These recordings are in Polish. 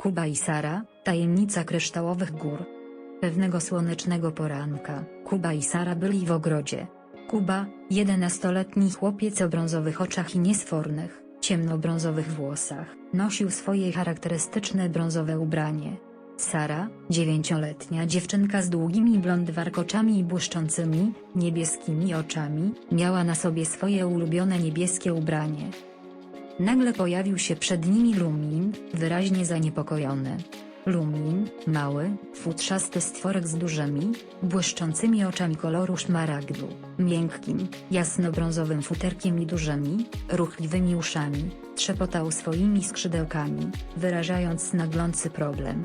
Kuba i Sara, tajemnica kryształowych gór. Pewnego słonecznego poranka, Kuba i Sara byli w ogrodzie. Kuba, jedenastoletni chłopiec o brązowych oczach i niesfornych, ciemnobrązowych włosach, nosił swoje charakterystyczne brązowe ubranie. Sara, dziewięcioletnia dziewczynka z długimi blond warkoczami i błyszczącymi, niebieskimi oczami, miała na sobie swoje ulubione niebieskie ubranie. Nagle pojawił się przed nimi Lumin, wyraźnie zaniepokojony. Lumin, mały, futrzasty stworek z dużymi, błyszczącymi oczami koloru szmaragdu, miękkim, jasnobrązowym futerkiem i dużymi, ruchliwymi uszami, trzepotał swoimi skrzydełkami, wyrażając naglący problem.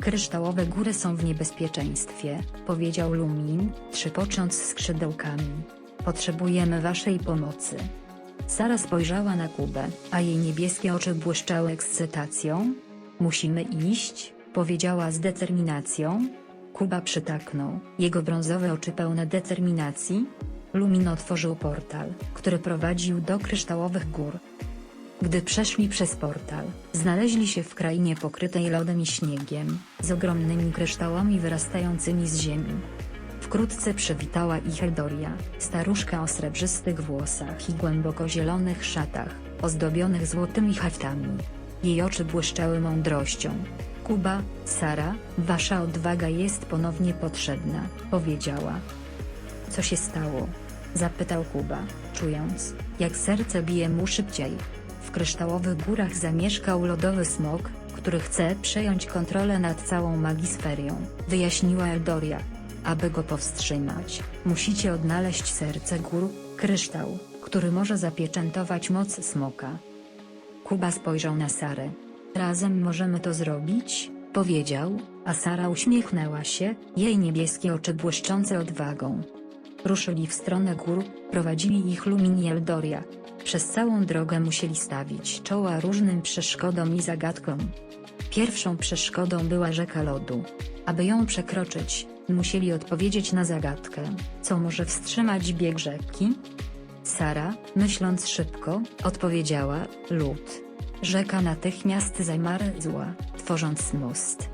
Kryształowe góry są w niebezpieczeństwie, powiedział Lumin, trzepocząc skrzydełkami. Potrzebujemy waszej pomocy. Sara spojrzała na Kubę, a jej niebieskie oczy błyszczały ekscytacją. Musimy iść, powiedziała z determinacją. Kuba przytaknął, jego brązowe oczy pełne determinacji. Lumin otworzył portal, który prowadził do kryształowych gór. Gdy przeszli przez portal, znaleźli się w krainie pokrytej lodem i śniegiem, z ogromnymi kryształami wyrastającymi z ziemi. Wkrótce przywitała ich Eldoria, staruszka o srebrzystych włosach i głęboko zielonych szatach, ozdobionych złotymi haftami. Jej oczy błyszczały mądrością. Kuba, Sara, wasza odwaga jest ponownie potrzebna, powiedziała. Co się stało? Zapytał Kuba, czując, jak serce bije mu szybciej. W kryształowych górach zamieszkał lodowy smok, który chce przejąć kontrolę nad całą magisferią, wyjaśniła Eldoria. Aby go powstrzymać, musicie odnaleźć serce gór, kryształ, który może zapieczętować moc smoka. Kuba spojrzał na Sarę. Razem możemy to zrobić, powiedział, a Sara uśmiechnęła się, jej niebieskie oczy błyszczące odwagą. Ruszyli w stronę gór, prowadzili ich Lumin i Eldoria. Przez całą drogę musieli stawić czoła różnym przeszkodom i zagadkom. Pierwszą przeszkodą była rzeka lodu. Aby ją przekroczyć, musieli odpowiedzieć na zagadkę, co może wstrzymać bieg rzeki? Sara, myśląc szybko, odpowiedziała, lód. Rzeka natychmiast zamarzła, tworząc most.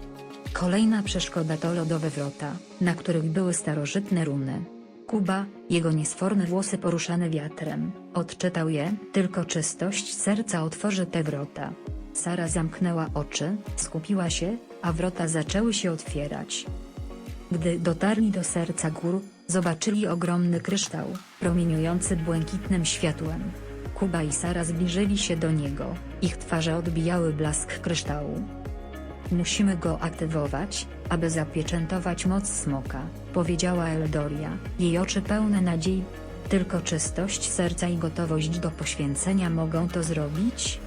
Kolejna przeszkoda to lodowe wrota, na których były starożytne runy. Kuba, jego niesforne włosy poruszane wiatrem, odczytał je, tylko czystość serca otworzy te wrota. Sara zamknęła oczy, skupiła się, a wrota zaczęły się otwierać. Gdy dotarli do serca gór, zobaczyli ogromny kryształ, promieniujący błękitnym światłem. Kuba i Sara zbliżyli się do niego, ich twarze odbijały blask kryształu. Musimy go aktywować, aby zapieczętować moc smoka, powiedziała Eldoria, jej oczy pełne nadziei. Tylko czystość serca i gotowość do poświęcenia mogą to zrobić?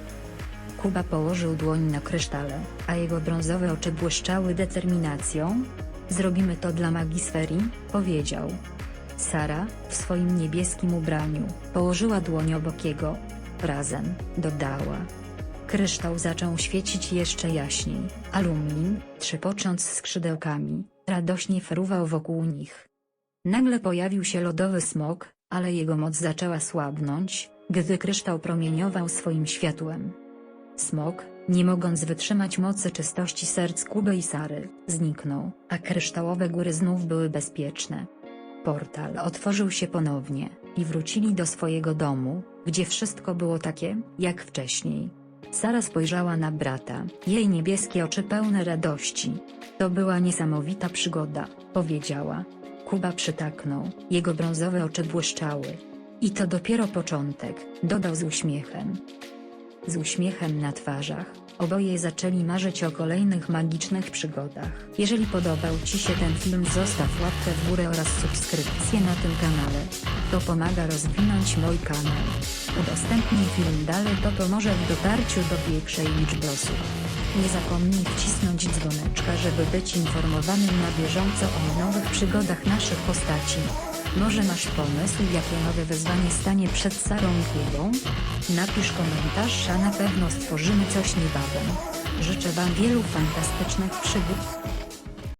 Kuba położył dłoń na krysztale, a jego brązowe oczy błyszczały determinacją. Zrobimy to dla magisferii, powiedział. Sara, w swoim niebieskim ubraniu, położyła dłoń obok jego. Razem, dodała. Kryształ zaczął świecić jeszcze jaśniej, a Lumin, trzepocząc skrzydełkami, radośnie fruwał wokół nich. Nagle pojawił się lodowy smok, ale jego moc zaczęła słabnąć, gdy kryształ promieniował swoim światłem. Smok, nie mogąc wytrzymać mocy czystości serc Kuby i Sary, zniknął, a kryształowe góry znów były bezpieczne. Portal otworzył się ponownie, i wrócili do swojego domu, gdzie wszystko było takie, jak wcześniej. Sara spojrzała na brata, jej niebieskie oczy pełne radości. To była niesamowita przygoda, powiedziała. Kuba przytaknął, jego brązowe oczy błyszczały. I to dopiero początek, dodał z uśmiechem. Z uśmiechem na twarzach, oboje zaczęli marzyć o kolejnych magicznych przygodach. Jeżeli podobał Ci się ten film zostaw łapkę w górę oraz subskrypcję na tym kanale. To pomaga rozwinąć mój kanał. Udostępnij film dalej to pomoże w dotarciu do większej liczby osób. Nie zapomnij wcisnąć dzwoneczka żeby być informowanym na bieżąco o nowych przygodach naszych postaci. Może masz pomysł jakie nowe wyzwanie stanie przed Sarą i Kubą? Napisz komentarz a na pewno stworzymy coś niebawem. Życzę Wam wielu fantastycznych przygód.